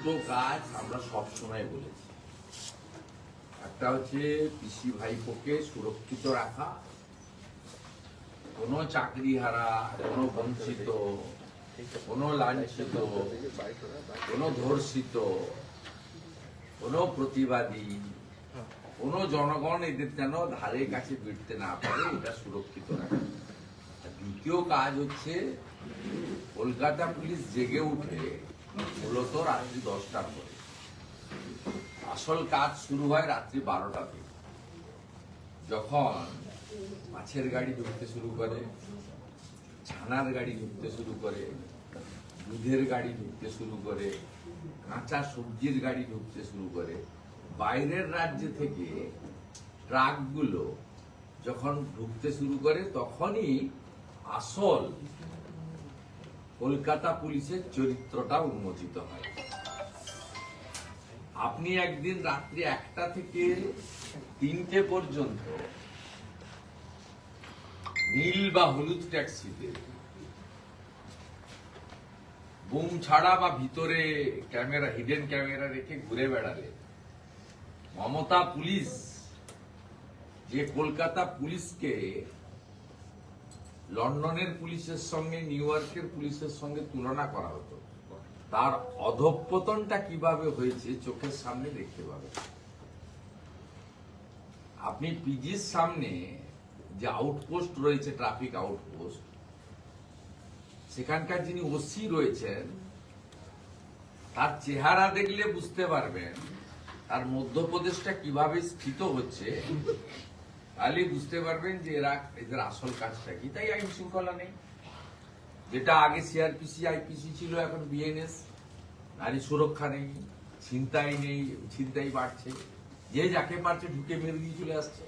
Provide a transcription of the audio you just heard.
দুটো কাজ আমরা সবসময় বলেছি। একটা হচ্ছে পিসি ভাইপোকে সুরক্ষিত রাখা, কোনো চাকরি হারা কোনো বঞ্চিত, কোনো লাঞ্ছিত, কোনো ধর্ষিত, কোনো প্রতিবাদী, কোনো জনগণ এদের যেন ধারে কাছে ভিড়তে না পারে, এটা সুরক্ষিত রাখা। দ্বিতীয় কাজ হচ্ছে কলকাতা পুলিশ জেগে উঠে মূলত রাত্রি দশটার পরে। আসল কাজ শুরু হয় রাত্রি বারোটা থেকে যখন মাছের গাড়ি ঢুকতে শুরু করে, ছানার গাড়ি ঢুকতে শুরু করে, দুধের গাড়ি ঢুকতে শুরু করে, কাঁচা সবজির গাড়ি ঢুকতে শুরু করে, বাইরের রাজ্য থেকে ট্রাকগুলো যখন ঢুকতে শুরু করে, তখনই আসল কলকাতা পুলিশের চরিত্রটা উন্মোচিত হয়। আপনি একদিন রাত্রি একটা থেকে তিনটে পর্যন্ত নীল বা হলুদ ট্যাক্সিতে বুম ছাড়া বা ভিতরে ক্যামেরা হিডেন ক্যামেরা রেখে ঘুরে বেড়ালে, মমতা পুলিশ যে কলকাতা পুলিশকে লন্ডনের পুলিশের সঙ্গে, নিউ ইয়র্কের পুলিশের সঙ্গে তুলনা করা হতো। তার অধঃপতনটা কীভাবে হয়েছে চোখের সামনে দেখতে পাবেন আপনি পিজির সামনে যে আউটপোস্ট রয়েছে, ট্রাফিক আউটপোস্ট, সেখানকার যিনি ওসি রয়েছেন, তার চেহারা দেখলে বুঝতে পারবেন তার মধ্যপ্রদেশটা কীভাবে স্থিত হচ্ছে। তাহলে বুঝতে পারবেন যে এরা, এদের আসল কাজটা কি। তাই আইন শৃঙ্খলা নেই। যেটা আগে সিআরপিসি আইপিসি ছিল, এখন বিএনএস নারী সুরক্ষা নেই, ছিনতাই নেই, ছিনতাই বাড়ছে। যে যাকে পারছে ঢুকে মেরে দিয়ে চলে আসছে।